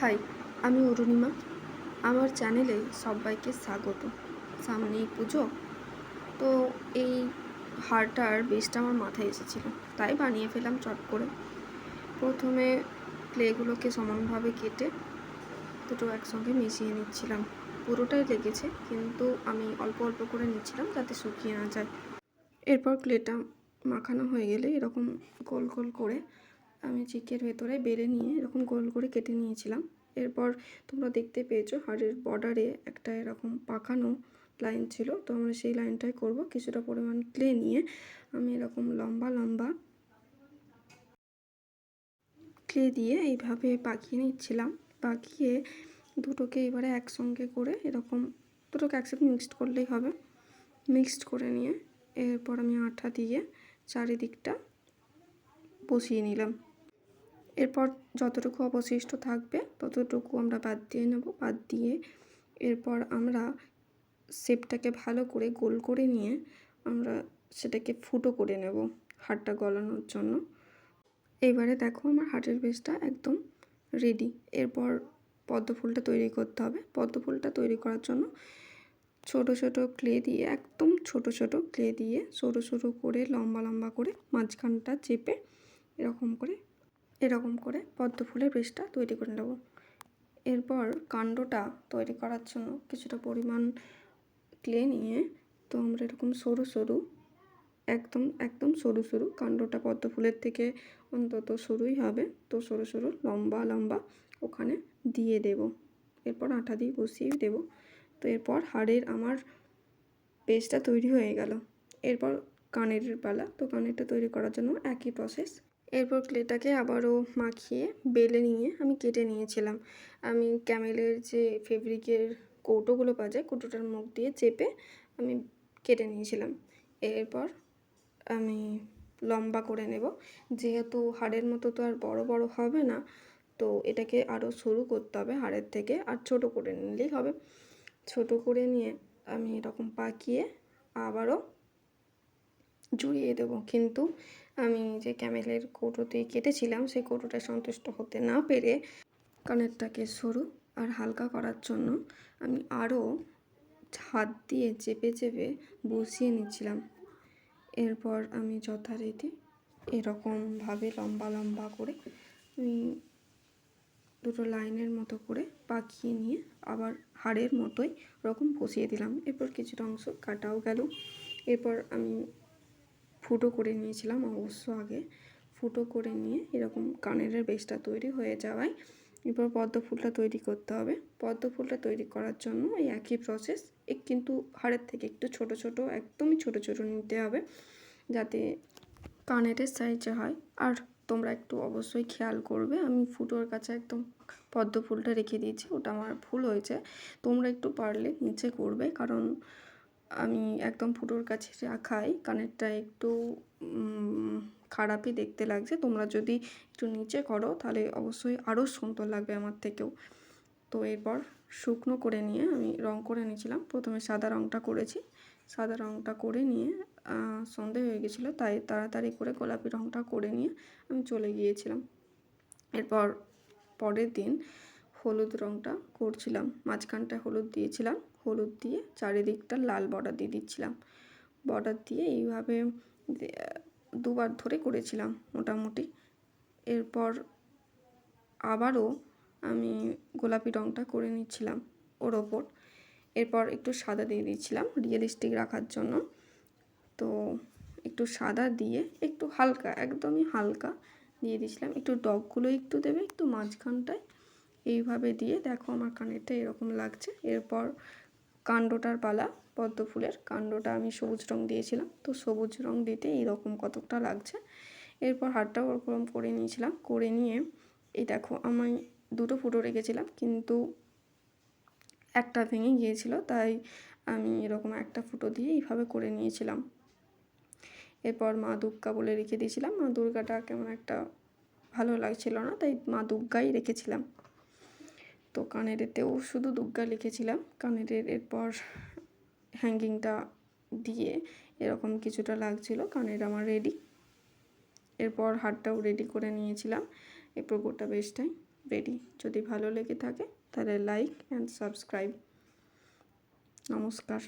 High, আমি অরুণিমা। আমার চ্যানেলে সবাইকে স্বাগত। সামনেই পুজো। তো এই হারটার বেশটা আমার মাথায় এসেছিল। তাই বানিয়ে ফেলাম চট করে। প্রথমে ক্লেগুলোকে সমানভাবে কেটে দুটো একসঙ্গে মিশিয়ে নিচ্ছিলাম। পুরোটাই লেগেছে, কিন্তু আমি অল্প অল্প করে নিচ্ছিলাম যাতে শুকিয়ে না যায়। এরপর ক্লেটা মাখানো হয়ে গেলে এরকম গোল গোল করে আমি চিকের ভেতরে বেড়ে নিয়ে এরকম গোল করে কেটে নিয়েছিলাম। এরপর তোমরা দেখতে পেয়েছ হাড়ের বর্ডারে একটা এরকম পাকানো লাইন ছিল। তো আমরা সেই লাইনটাই করব কিছুটা পরিমাণ ক্লে নিয়ে। আমি এরকম লম্বা লম্বা ক্লে দিয়ে এইভাবে পাকিয়ে নিচ্ছিলাম। পাকিয়ে দুটোকে এবারে একসঙ্গে করে এরকম দুটোকে একসাথে মিক্সড করলেই হবে। মিক্সড করে নিয়ে এরপর আমি আঠা দিয়ে চারিদিকটা বসিয়ে নিলাম। এরপর যতটুকু অবশিষ্ট থাকবে, ততটুকু আমরা বাদ দিয়ে নেব। বাদ দিয়ে এরপর আমরা শেপটাকে ভালো করে গোল করে নিয়ে আমরা সেটাকে ফুটো করে নেব হাড়টা গলানোর জন্য। এবারে দেখো আমার হার্টের বেসটা একদম রেডি এরপর পদ্ম ফুলটা তৈরি করতে হবে। পদ্ম ফুলটা তৈরি করার জন্য ছোট ছোট ক্লে দিয়ে, একদম ছোট ছোট ক্লে দিয়ে সরু সরু করে লম্বা লম্বা করে মাঝখানটা চেপে এরকম করে এরকম করে পদ্ম ফুলের ব্রেসটা তৈরি করে নেব। এরপর কাণ্ডটা তৈরি করার জন্য কিছুটা পরিমাণ ক্লে নিয়ে তো আমরা এরকম সরু সরু, একদম একদম সরু সরু কাণ্ডটা পদ্ম ফুলের থেকে অন্তত সরুই হবে। তো সরু সরু, লম্বা লম্বা ওখানে দিয়ে দেব। এরপর আঠা দিয়ে বসিয়ে দেব। তো এরপর হাড়ের আমার পেস্টটা তৈরি হয়ে গেল। এরপর কানের পালা তো কানেরটা তৈরি করার জন্য একই প্রসেস এরপর ক্লেটাকে আবারও মাখিয়ে বেলে নিয়ে আমি কেটে নিয়েছিলাম। আমি ক্যামেলের যে ফেব্রিকের কৌটোগুলো পাওয়া যায়, কৌটোটার মুখ দিয়ে চেপে আমি কেটে নিয়েছিলাম। এরপর আমি লম্বা করে নেব। যেহেতু হাড়ের মতো তো আর বড় বড় হবে না, তো এটাকে আরও সরু করতে হবে হাড়ের থেকে আর ছোট করে নিলেই হবে। ছোট করে নিয়ে আমি এরকম পাকিয়ে আবারও জুড়িয়ে দেবো। কিন্তু আমি যে ক্যামেলের কৌটোতে কেটেছিলাম, সেই কৌটোটা সন্তুষ্ট হতে না পেরে কানেরটাকে সরু আর হালকা করার জন্য আমি আরও হাত দিয়ে চেপে চেপে বসিয়ে নিচ্ছিলাম। এরপর আমি যথারীতি এরকমভাবে লম্বা লম্বা করে আমি দুটো লাইনের মতো করে পাকিয়ে নিয়ে আবার হাড়ের মতোই ওরকম বসিয়ে দিলাম। এরপর কিছুটা অংশ কাটাও গেল। এরপর আমি ফুটো করে নিয়েছিলাম অবশ্য আগে। ফুটো করে নিয়ে এরকম কানের বেসটা তৈরি হয়ে যাওয়ায় এরপর পদ্ম ফুলটা তৈরি করতে হবে। পদ্ম ফুলটা তৈরি করার জন্য এই একই প্রসেস এক কিন্তু হাড়ের থেকে একটু ছোট ছোট, একদমই ছোট ছোট নিতে হবে যাতে কানের সাইজে হয়। আর তোমরা একটু অবশ্যই খেয়াল করবে, আমি ফুটোর কাছে একদম পদ্ম ফুলটা রেখে দিয়েছি, ওটা আমার ভুল হয়েছে। তোমরা একটু পারলে নিচে করবে, কারণ আমি একদম ফুটোর কাছে রাখাই কানেরটা একটু খারাপই দেখতে লাগছে। তোমরা যদি একটু নিচে করো, তাহলে অবশ্যই আরও সুন্দর লাগবে আমার থেকেও। তো এরপর শুকনো করে নিয়ে আমি রং করে নিয়েছিলাম। প্রথমে সাদা রংটা করেছি। সাদা রংটা করে নিয়ে সন্ধে হয়ে গেছিল, তাই তাড়াতাড়ি করে গোলাপি রংটা করে নিয়ে আমি চলে গিয়েছিলাম। এরপর পরের দিন হলুদ রংটা করছিলাম। মাঝখানটা হলুদ দিয়েছিলাম। হলুদ দিয়ে চারিদিকটা লাল বর্ডার দিয়ে দিচ্ছিলাম। বর্ডার দিয়ে এইভাবে দুবার ধরে করেছিলাম মোটামুটি। এরপর আবারও আমি গোলাপি রঙটা করে নিচ্ছিলাম ওর ওপর। এরপর একটু সাদা দিয়ে দিচ্ছিলাম রিয়েলিস্টিক রাখার জন্য। তো একটু সাদা দিয়ে একটু হালকা, একদমই হালকা দিয়ে দিয়েছিলাম একটু ডগগুলো একটু দেবে, একটু মাঝখানটায়। এইভাবে দিয়ে দেখো আমার কানেরটা এরকম লাগছে। এরপর কাণ্ডটার পালা, পদ্ম ফুলের কাণ্ডটা আমি সবুজ রং দিয়েছিলাম। তো সবুজ রং দিতে এইরকম কতকটা লাগছে? এরপর হাতটাও ওরকম করে নিয়েছিলাম। করে নিয়ে এই দেখো, আমি দুটো ফুটো রেখেছিলাম, কিন্তু একটা ভেঙে গিয়েছিল, তাই আমি এরকম একটা ফুটো দিয়ে এইভাবে করে নিয়েছিলাম। এরপর মা দুর্গা বলে রেখে দিয়েছিলাম। মা দুর্গাটা কেমন একটা ভালো লাগছিল না, তাই মা দুর্গাই রেখেছিলাম। তো কানেরেতেও শুধু দুগ্গা লিখেছিলাম। কানেরের এরপর হ্যাঙ্গিংটা দিয়ে এরকম কিছুটা লাগছিল। কানের আমার রেডি এরপর হারটাও রেডি করে নিয়েছিলাম। এরপর গোটা বেশটাই রেডি যদি ভালো লেগে থাকে, তাহলে লাইক অ্যান্ড সাবস্ক্রাইব নমস্কার।